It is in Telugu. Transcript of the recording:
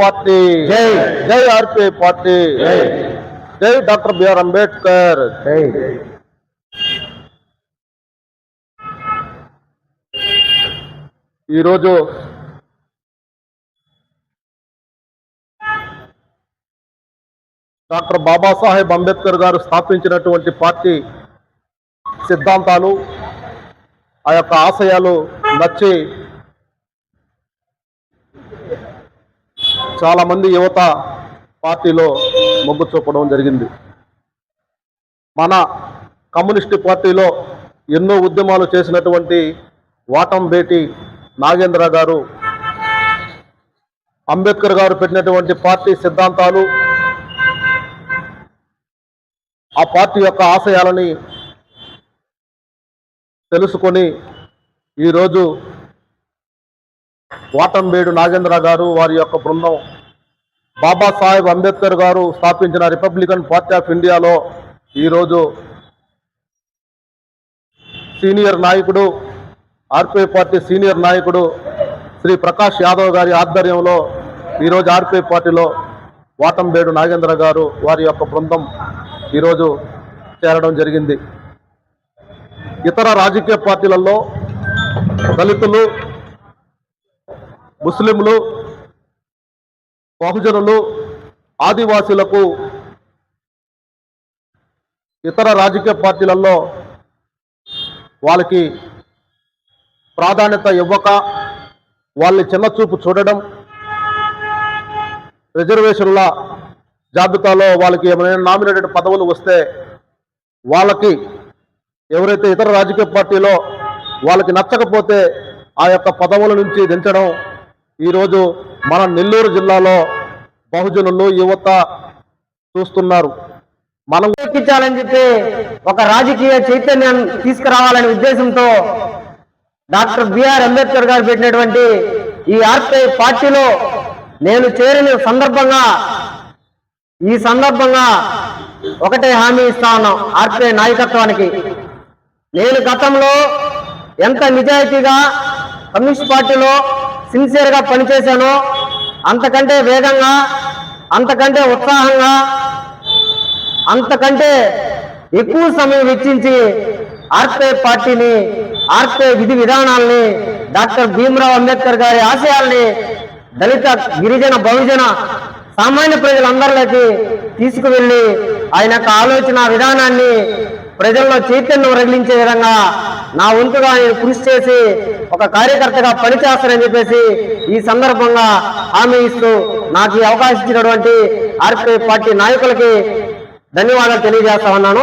పార్టీ. పార్టీ. జై డాక్టర్ బిఆర్ అంబేద్కర్. జై. ఈరోజు డాక్టర్ బాబాసాహెబ్ అంబేద్కర్ గారు స్థాపించినటువంటి పార్టీ సిద్ధాంతాలు ఆ యొక్క ఆశయాలు నచ్చి చాలామంది యువత పార్టీలో మొగ్గు చూపడం జరిగింది. మన కమ్యూనిస్టు పార్టీలో ఎన్నో ఉద్యమాలు చేసినటువంటి వాటం బేటి నాగేంద్ర గారు అంబేద్కర్ గారు పెట్టినటువంటి పార్టీ సిద్ధాంతాలు ఆ పార్టీ యొక్క ఆశయాలని తెలుసుకొని ఈరోజు వాటంబేడు నాగేంద్ర గారు వారి యొక్క బృందం బాబాసాహెబ్ అంబేద్కర్ గారు స్థాపించిన రిపబ్లికన్ పార్టీ ఆఫ్ ఇండియాలో ఈరోజు సీనియర్ నాయకుడు ఆర్పీ పార్టీ సీనియర్ నాయకుడు శ్రీ ప్రకాష్ యాదవ్ గారి ఆధ్వర్యంలో ఈరోజు ఆర్పీ పార్టీలో వాటంబేడు నాగేంద్ర గారు వారి యొక్క బృందం ఈరోజు చేరడం జరిగింది. ఇతర రాజకీయ పార్టీలలో దళితులు ముస్లింలు బహుజనులు ఆదివాసీలకు ఇతర రాజకీయ పార్టీలలో వాళ్ళకి ప్రాధాన్యత ఇవ్వక వాళ్ళని చిన్నచూపు చూడడం రిజర్వేషన్ల జాబితాలో వాళ్ళకి ఏమైనా నామినేటెడ్ పదవులు వస్తే వాళ్ళకి ఎవరైతే ఇతర రాజకీయ పార్టీలో వాళ్ళకి నచ్చకపోతే ఆ యొక్క పదవుల నుంచి దించడం ఈరోజు మన నెల్లూరు జిల్లాలో బహుజనులు యువత చూస్తున్నారు. మనం ఎక్కించాలని చెప్పి ఒక రాజకీయ చైతన్యం తీసుకురావాలనే ఉద్దేశంతో డాక్టర్ బిఆర్ అంబేద్కర్ గారు పెట్టినటువంటి ఈ ఆర్పీ పార్టీలో నేను చేరిన సందర్భంగా ఈ సందర్భంగా ఒకటే హామీ ఇస్తా ఉన్నాం ఆర్పీ నాయకత్వానికి. నేను గతంలో ఎంత నిజాయితీగా కమ్యూనిస్ట్ పార్టీలో సిన్సియర్గా పనిచేశానో. అంతకంటే వేగంగా అంతకంటే ఉత్సాహంగా అంతకంటే ఎక్కువ సమయం వెచ్చించి ఆర్కే పార్టీని ఆర్కే విధి విధానాల్ని డాక్టర్ భీమరావు అంబేద్కర్ గారి ఆశయాల్ని దళిత గిరిజన బహుజన సామాన్య ప్రజలందరిలోకి తీసుకువెళ్ళి ఆయన యొక్క ఆలోచన విధానాన్ని ప్రజల్లో చైతన్యం రగిలించే విధంగా నా వంతుగా నేను కృషి చేసి ఒక కార్యకర్తగా పనిచేస్తానని చెప్పేసి ఈ సందర్భంగా హామీ ఇస్తూ నాకు ఈ అవకాశం ఇచ్చినటువంటి ఆర్పీ పార్టీ నాయకులకి ధన్యవాదాలు తెలియజేస్తా ఉన్నాను.